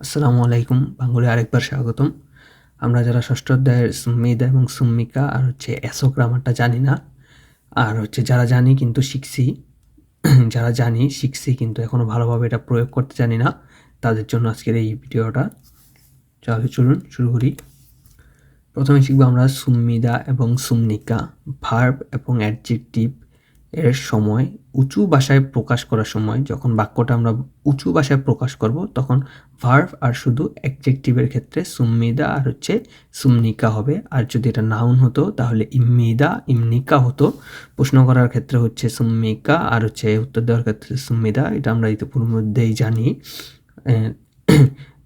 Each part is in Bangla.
আসসালামু আলাইকুম। বাঙ্গুলি আরেকবার স্বাগতম। আমরা যারা ষষ্ঠ অধ্যায়ের সুম্মিদা এবং সুম্মিকা আর হচ্ছে অ্যাসো গ্রামারটা জানি না, আর হচ্ছে যারা জানি কিন্তু শিখছি, যারা জানি শিখছি কিন্তু এখনও ভালোভাবে এটা প্রয়োগ করতে জানি না, তাদের জন্য আজকের এই ভিডিওটা। তাহলে চলুন, শুরু করি। প্রথমে শিখব আমরা সুম্মিদা এবং সুম্নিকা ভার্ব এবং অ্যাডজেক্টিভ। এর সময় উঁচু ভাষায় প্রকাশ করার সময় যখন বাক্যটা আমরা উঁচু ভাষায় প্রকাশ করব, তখন ভার্ভ আর শুধু অ্যাডজেক্টিভের ক্ষেত্রে সুম্মিদা আর হচ্ছে সুমনিকা হবে। আর যদি এটা নাউন হতো, তাহলে ইম্মিদা, ইমনিকা হতো। প্রশ্ন করার ক্ষেত্রে হচ্ছে সুম্মিকা, আর হচ্ছে উত্তর দেওয়ার ক্ষেত্রে সুম্মিদা। এটা আমরা ইতিপূর্বেই জানি।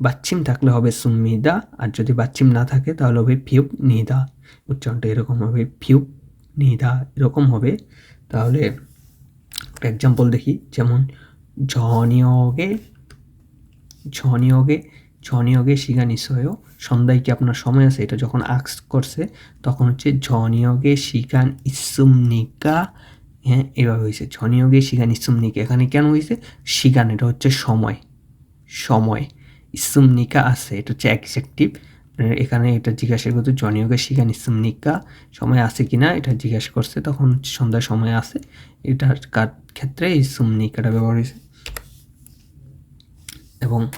বাচ্চিম থাকলে হবে সুম্মিদা, আর যদি বাচ্চিম না থাকে, তাহলে হবে ফিউপ নিদা উচ্চারণটা এরকম হবে ফিউপ নিদা এরকম হবে। তাহলে একটা এক্সাম্পল দেখি, যেমন ঝনিয়োগে ঝনিয়োগে ঝনিয়োগে শিগা নিশ্চয় সন্ধ্যায় কি আপনার সময় আছে? এটা যখন আক্স করছে, তখন হচ্ছে ঝনিয়োগে শিগান ইসুমনিকা হ্যাঁ এভাবে হয়েছে। ঝনিয়োগে শিগান ইসুমনিকা এখানে কেন হয়েছে? শিগান, এটা হচ্ছে সময় সময়। ইসুমনিকা আছে, এটা হচ্ছে অ্যাকজেক্টিভ এখানে এটা জিজ্ঞাসা করতো জনিয়োগের শিখা নিকা, সময় আছে কি না এটা জিজ্ঞাসা করছে, তখন সন্ধ্যার সময় আছে। এটার কার ক্ষেত্রে এই সুমনিকাটা ব্যবহার হয়েছে। এবং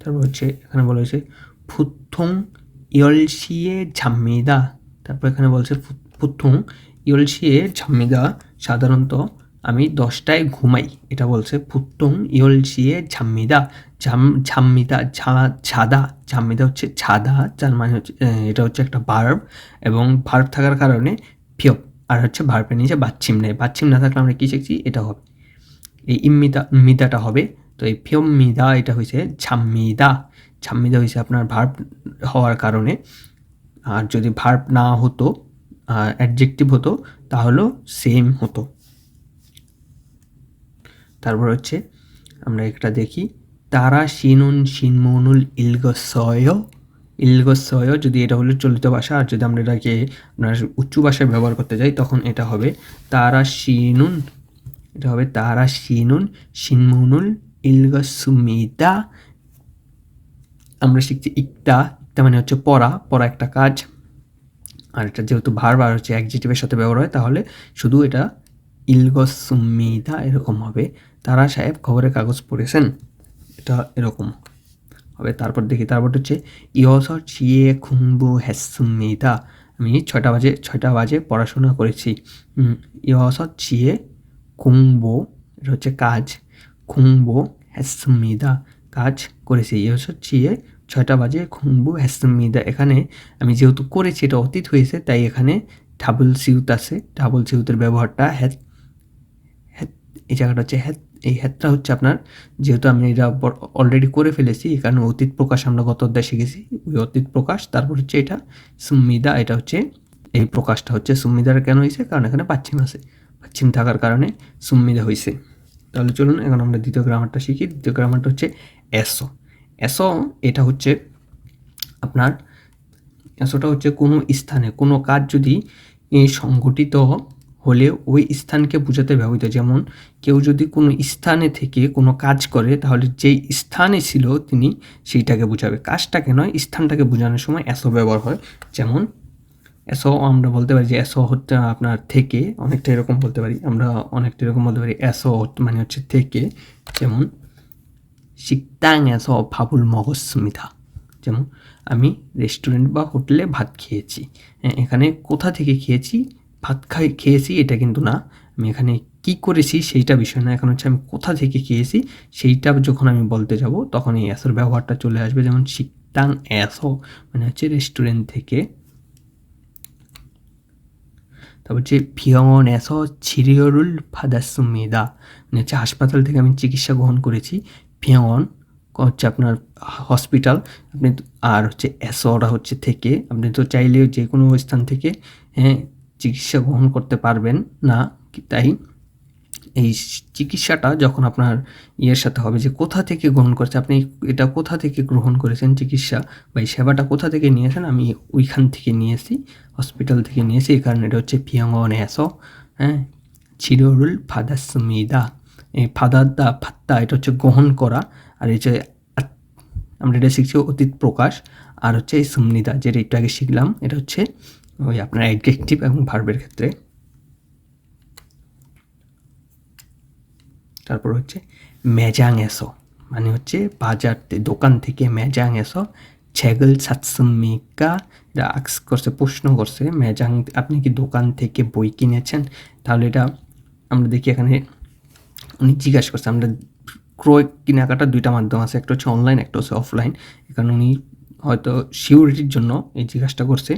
তারপর হচ্ছে, এখানে বলা হয়েছে ফুথুং ইয়লসিয়ে ঝাম্মিদা। তারপর এখানে বলছে ফুথুং ইয়লসিয়ে ঝাম্মিদা। সাধারণত আমি দশটায় ঘুমাই। এটা বলছে ফুত্তং ইয়লসিয়ে ঝাম্মিদা। ঝাম, ঝাম্মিদা ছাদা ঝাম্মিদা হচ্ছে ছাদা যার মানে হচ্ছে এটা হচ্ছে একটা ভার্ব এবং ভার্ব থাকার কারণে ফিয়প আর হচ্ছে ভার্বের নিচে বাচ্ছিম নেই। বাচ্ছিম না থাকলে আমরা কী শিখছি? এটা হবে। এই ইমিদা মিদাটা হবে। তো এই ফিয়ম মিদা, এটা হয়েছে ঝাম্মিদা। ঝাম্মিদা হয়েছে আপনার ভার্ব হওয়ার কারণে। আর যদি ভার্ব না হতো অ্যাডজেক্টিভ হতো, তাহলেও সেম হতো। তারপর হচ্ছে আমরা একটা দেখি। তারা শিনুন শিনমনুল ইলগসয়। ইলগসয় যদি এটা হলো চলিত ভাষা, আর যদি আমরা এটাকে আপনার উচ্চ ভাষায় ব্যবহার করতে যাই, তখন এটা হবে তারা শিনুন, এটা হবে তারা শিনুন শিনমনুল ইলগসুমিতা। আমরা শিখছি ইকতা ইকতা মানে হচ্ছে পড়া পড়া একটা কাজ। আর এটা যেহেতু ভার হচ্ছে একজিটিভের সাথে ব্যবহার হয়, তাহলে শুধু এটা ইলগসুমিদা এরকম হবে। তারা সাহেব খবরের কাগজ পড়েছেন। এটা এরকম। হবে তারপর দেখি, তারপর হচ্ছে ইয়স চিয়ে খুম্বু হ্যাসুমিদা আমি ছয়টা বাজে ছয়টা বাজে পড়াশোনা করেছি। ইয়স চিয়ে কুম্বো এটা হচ্ছে কাজ। খুম্বো হ্যাসুমিদা কাজ করেছি। ইয়স চিয়ে ছয়টা বাজে খুম্বু হ্যাসুমিদা এখানে আমি যেহেতু করেছি, এটা অতীত হয়েছে, তাই এখানে ডাবল সিউত আছে। ডাবল সিউতের ব্যবহারটা হ্যাঁ এই জায়গাটা হচ্ছে হ্যাঁ এই হ্যাতটা হচ্ছে আপনার, যেহেতু আমি এটা অলরেডি করে ফেলেছি এখানে অতীত প্রকাশ আমরা গত অধ্যায় শিখেছি, ওই অতীত প্রকাশ, তারপর হচ্ছে এটা সুমিদা এটা হচ্ছে, এই প্রকাশটা হচ্ছে সুমিদার কেন হয়েছে? কারণ এখানে পাচ্ছিম আছে, পাচ্ছিম থাকার কারণে সুমিদা হয়েছে। তাহলে চলুন, এখন আমরা দ্বিতীয় গ্রামারটা শিখি, দ্বিতীয় গ্রামারটা হচ্ছে এসো। এসো, এটা হচ্ছে আপনার, এসোটা হচ্ছে কোনো স্থানে, কোনো কাজ যদি সংগঠিত হলে ওই স্থানকে বোঝাতে ব্যবহৃত যেমন কেউ যদি কোনো স্থানে থেকে কোনো কাজ করে তাহলে যেই স্থানে ছিল তিনি সেইটাকে বোঝাবে। কাজটাকে নয় স্থানটাকে বোঝানোর সময় এসো ব্যবহার হয়। যেমন এসো আমরা বলতে পারি যে এসো হচ্ছে আপনার থেকে অনেকটা এরকম বলতে পারি। আমরা অনেকটা এরকম বলতে পারি এসো মানে হচ্ছে থেকে। যেমন শিকতাং এসো ফাবুল মগস্মিতা যেমন আমি রেস্টুরেন্ট বা হোটেলে ভাত খেয়েছি। হ্যাঁ, এখানে কোথা থেকে খেয়েছি? ভাত খাই, খেয়েছি, এটা কিন্তু না। আমি এখানে কি করেছি সেইটা বিষয় না। এখন হচ্ছে আমি কোথা থেকে খেয়েছি সেইটা যখন আমি বলতে যাব, তখন এই অ্যাসোর ব্যবহারটা চলে আসবে। যেমন শিকতাং অ্যাসো মানে হচ্ছে রেস্টুরেন্ট থেকে। তারপর হচ্ছে ফিয়ন অ্যাসো ছিরিয়রুল ফাদাসুমিদা মানে হচ্ছে হাসপাতাল থেকে আমি চিকিৎসা গ্রহণ করেছি। ফিয়ন হচ্ছে আপনার হসপিটাল আপনি আর হচ্ছে অ্যাসোরা হচ্ছে থেকে। আপনি তো চাইলেও যে কোনো স্থান থেকে হ্যাঁ চিকিৎসা গ্রহণ করতে পারবেন না তাই? এই চিকিৎসাটা যখন আপনার ইয়ের সাথে হবে যে কোথা থেকে গ্রহণ করছে, আপনি এটা কোথা থেকে গ্রহণ করেছেন চিকিৎসা বা এই সেবাটা কোথা থেকে নিয়েছেন, আমি ওইখান থেকে নিয়েছি, হসপিটাল থেকে নিয়েছি, এই কারণে এটা হচ্ছে পিয়াঙ্গন অ্যাসো হ্যাঁ চিরুল ফাদাসমিদা এই ফাদার দা ফাত্তা, এটা হচ্ছে গ্রহণ করা, আর এই যে আমরা এটা শিখছি অতীত প্রকাশ, আর হচ্ছে এই সুমনিদা যেটা একটু আগে শিখলাম, এটা হচ্ছে ওই আপনার অ্যাডজেক্টিভ এবং ভার্বের ক্ষেত্রে। তারপর হচ্ছে মেজাং এসো মানে হচ্ছে বাজার দোকান থেকে মেজাং এসো ছেগল সাতসমিকা এটা আক্স করছে, প্রশ্ন করছে, মেজাং, আপনি কি দোকান থেকে বই কিনেছেন? তাহলে এটা আমরা দেখি এখানে, উনি জিজ্ঞাসা করছে, আমরা ক্রয় কেনাকাটার দুইটা মাধ্যম আছে, একটা হচ্ছে অনলাইন একটা হচ্ছে অফলাইন এখানে উনি হয়তো সিউরিটির জন্য এই জিজ্ঞাসা করছে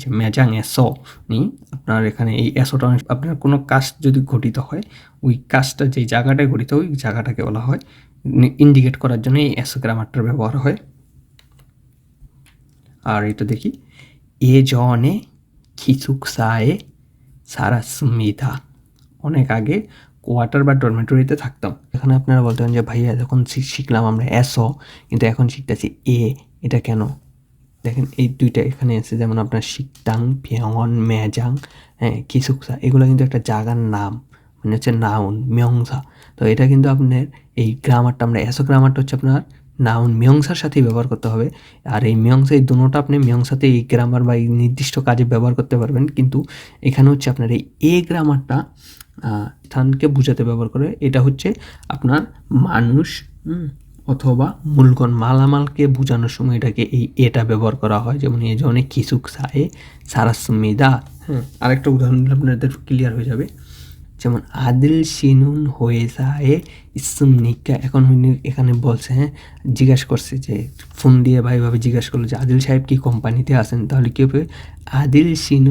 যে ম্যাজাং এসো উনি আপনার এখানে এই এসোটা আপনার কোনো কাজ যদি ঘটিত হয়, ওই কাজটা যেই জায়গাটায় ঘটিত, ওই জায়গাটাকে বলা হয় ইন্ডিকেট করার জন্য এই এসো গ্রামারটার ব্যবহার হয়। আর এটা দেখি, এ জনে খিচুকসায়ে সারাসমিধা অনেক আগে কোয়ার্টার বা ডরমেটরিতে থাকতাম। এখানে আপনারা বলতে পারেন যে, ভাইয়া, যখন শিখলাম আমরা এসো, কিন্তু এখন শিখতেছি এ এটা কেন? দেখেন, এই দুইটা এখানে আছে, যেমন আপনার শিকতাং পিয়ন মেজাং হ্যাঁ কিসুকসা, এগুলো কিন্তু একটা জায়গার নাম মানে হচ্ছে নাউন, মিয়ংসা। তো এটা কিন্তু আপনার এই গ্রামারটা, আমরা এসো গ্রামারটা হচ্ছে আপনার নাউন মিয়ংসার সাথে ব্যবহার করতে হবে। আর এই মিয়ংসা, এই দুটোটা আপনি মিয়ংসাতে এই গ্রামার বা এই নির্দিষ্ট কাজে ব্যবহার করতে পারবেন। কিন্তু এখানে হচ্ছে আপনার এই এ গ্রামারটা স্থানকে বোঝাতে ব্যবহার করে। এটা হচ্ছে আপনার মানুষ অথবা মূলগণ মালামালকে বোঝানোর সময় এটাকে এই এটা ব্যবহার করা হয়। যেমন এই যে অনেক কিসুক সায়ে সারাসমিদা। হ্যাঁ আরেকটা উদাহরণ দিলে আপনাদের ক্লিয়ার হয়ে যাবে। যেমন, আদিল সিনুন হয়ে যায় ইসুম নিকা। এখন এখানে বলছে হ্যাঁ জিজ্ঞাসা করছে যে, ফোন দিয়ে ভাইভাবে জিজ্ঞাসা করল যে, আদিল সাহেব কি কোম্পানিতে আছেন? তাহলে কি হবে? আদিল সিনুন